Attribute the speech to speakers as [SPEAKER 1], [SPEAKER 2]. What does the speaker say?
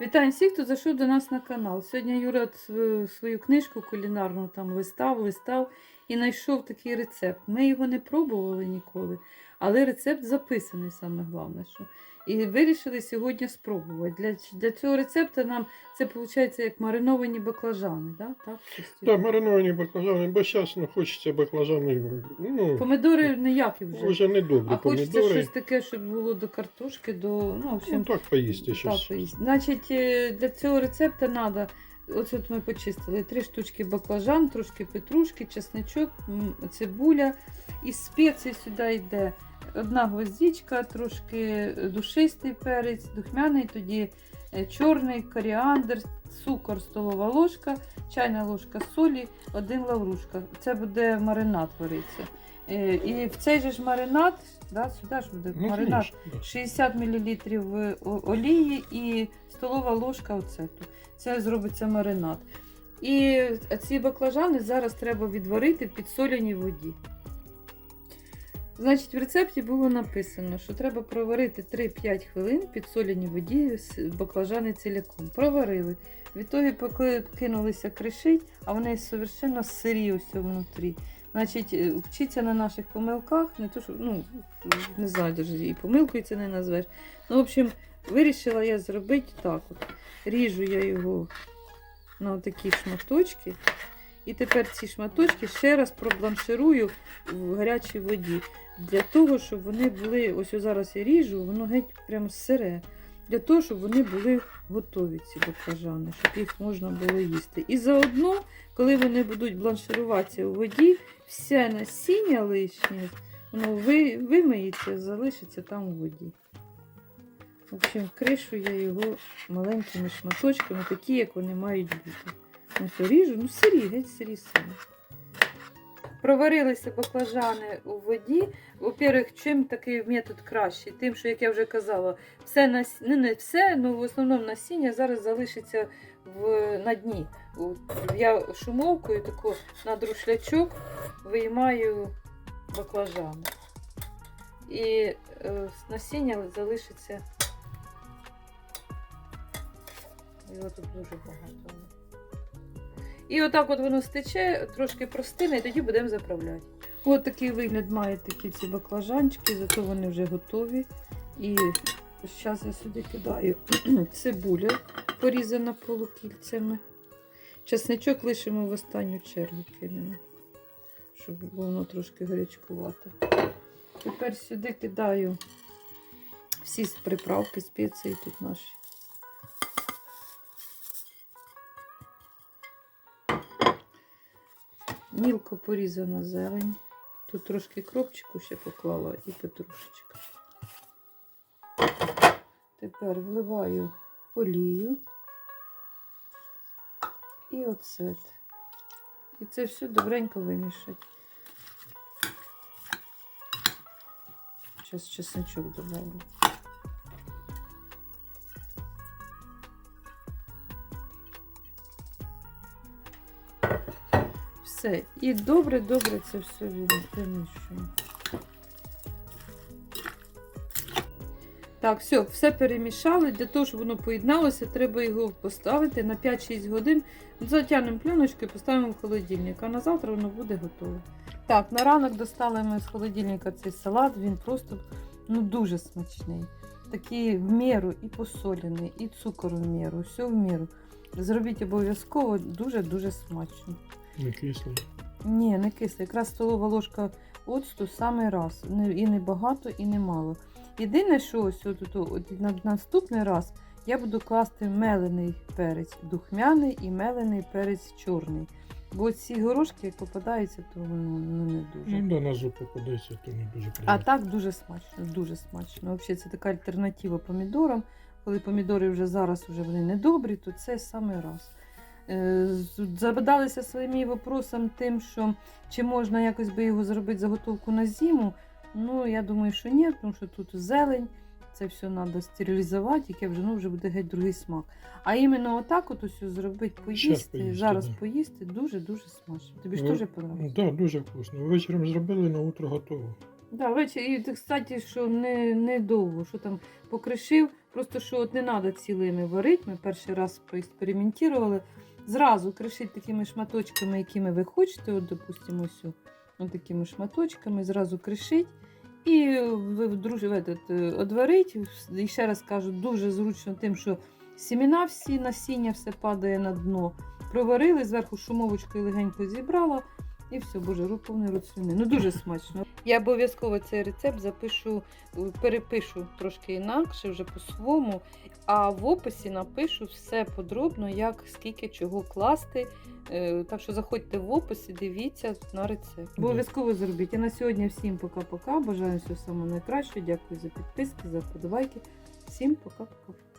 [SPEAKER 1] Вітаю всіх, хто зайшов до нас на канал. Сьогодні Юра свою, свою книжку кулінарну там листав, листав і знайшов такий рецепт. Ми його не пробували ніколи, але рецепт записаний саме головне. Що. І вирішили сьогодні спробувати. Для, для цього рецепту нам це виходить як мариновані баклажани. Да? Так,
[SPEAKER 2] Так, мариновані баклажани, бо зараз ну, хочеться баклажани. Ну,
[SPEAKER 1] Помидори ніякі вже.
[SPEAKER 2] вже не добрі
[SPEAKER 1] А хочеться щось таке, щоб було до картошки, до. Ну, в общем,
[SPEAKER 2] Ну, так поїсти
[SPEAKER 1] Так,
[SPEAKER 2] щось.
[SPEAKER 1] Значить, е, для цього рецепту треба. Ось от ми почистили три штучки баклажан, трошки петрушки, чесничок, цибуля. І спеції сюди йде одна гвоздичка, трошки душистий перець, духмяний, тоді е, чорний коріандр, цукор, столова ложка, чайна ложка солі, один лаврушка. Це буде маринад вариться. Е, І в цей же ж маринад, да, сюди ж буде
[SPEAKER 2] Ну,
[SPEAKER 1] маринад.
[SPEAKER 2] конечно,
[SPEAKER 1] 60 мл олії і столова ложка оцету. Це зробиться маринад. І ці баклажани зараз треба відварити в підсоленій воді. Значить, в рецепті було написано, що треба проварити 3-5 хвилин в підсоленій воді з баклажани ціляком. Проварили. Відтоді кинулися кришить, а вони совершенно сирі ось внутрі. Значить, е, вчиться на наших помилках, не то, що, ну, не знаю, і помилкою це не назвеш. Ну, в общем, вирішила я зробити так. От. Ріжу я його на такі шматочки. І тепер ці шматочки ще раз пробланширую в гарячій воді. Для того, щоб вони були, ось зараз я ріжу, воно геть прямо сире. Для того, щоб вони були готові, ці баклажани, щоб їх можна було їсти. І заодно, коли вони будуть бланшируватися у воді, все насіння лишнє, воно ви, вимиється, залишиться там у воді. В общем, кришу я його маленькими шматочками, такі, як вони мають бути. Ось ріжу, ну сирі, геть сирі самі. Проварилися баклажани у воді. Во-первых, чим такий метод кращий? Тим, що, як я вже казала, все нас... ну, не все, але в основному насіння зараз залишиться в... на дні. Я шумовкою таку на друшлячок виймаю баклажани. І е, насіння залишиться. Його тут дуже багато. І отак от воно стече, трошки простине, і тоді будемо заправляти. От такий вигляд мають такі ці баклажанчики, зато вони вже готові. І зараз я сюди кидаю цибуля, порізана полукільцями. Чесничок лишимо в останню чергу кинемо, щоб воно трошки гарячкувати. Тепер сюди кидаю всі приправки, спеції тут наші. Мілко порізана зелень. Тут трошки кропчику ще поклала і петрушечка. Тепер вливаю олію і оцет. І це все добренько вимішати. Зараз чесночок добавлю. Все. І добре-добре це все вимішуємо. Так, все, все перемішали. Для того, щоб воно поєдналося, треба його поставити на 5-6 годин. Затягнемо пленочкою і поставимо в холодильник, а на завтра воно буде готове. Так, на ранок достали ми з холодильника цей салат, він просто ну, дуже смачний. Такий в міру і посолений, і цукор в міру, все в міру. Зробіть обов'язково дуже-дуже смачно.
[SPEAKER 2] Не кисло.
[SPEAKER 1] Ні, не кисле. Якраз столова ложка оцту самий раз. І не багато, і не мало. Єдине, що ось от, от, от, на наступний раз я буду класти мелений перець духмяний і мелений перець чорний. Бо ці горошки, як попадаються, то воно ну, не дуже.
[SPEAKER 2] Ну, да, на зуб попадеться, то не дуже
[SPEAKER 1] А так дуже смачно, дуже смачно. Взагалі це така альтернатива помідорам. Коли помідори вже зараз вже вони недобрі, то це саме раз. Е, з- своїм вопросом тим, що чи можна якось би його зробити заготовку на зиму. Ну, я думаю, що ні, тому що тут зелень, це все треба стерилізувати, яке вже, ну, вже буде геть другий смак. А іменно отак от ось зробити, поїсти,
[SPEAKER 2] поїсти,
[SPEAKER 1] зараз
[SPEAKER 2] да.
[SPEAKER 1] поїсти, дуже-дуже смачно. Тобі ж
[SPEAKER 2] Ну,
[SPEAKER 1] теж подобається?
[SPEAKER 2] Так, да, дуже вкусно. Вечором зробили, на утро готово.
[SPEAKER 1] Да, ввечері, і, кстати, що не, не довго, що там покришив, Просто що от не треба цілими варити. Ми перший раз поекспериментували. Зразу кришіть такими шматочками, якими ви хочете. От, допустимо, ось, ось такими шматочками, зразу кришіть. І ви е, одварить. І ще раз кажу, дуже зручно тим, що сіміна всі, насіння все падає на дно. Проварили, зверху шумовочкою легенько зібрала. І все, боже, рук повний рот слюни. Ну дуже смачно. Я обов'язково цей рецепт запишу, е, перепишу трошки інакше, вже по-своєму. А в описі напишу все подробно, як скільки чого класти. Е, Так що заходьте в опис і дивіться на рецепт. Обов'язково зробіть. А на сьогодні всім пока-пока. Бажаю всього самого найкращого. Дякую за підписки, за вподобайки. Всім пока-пока.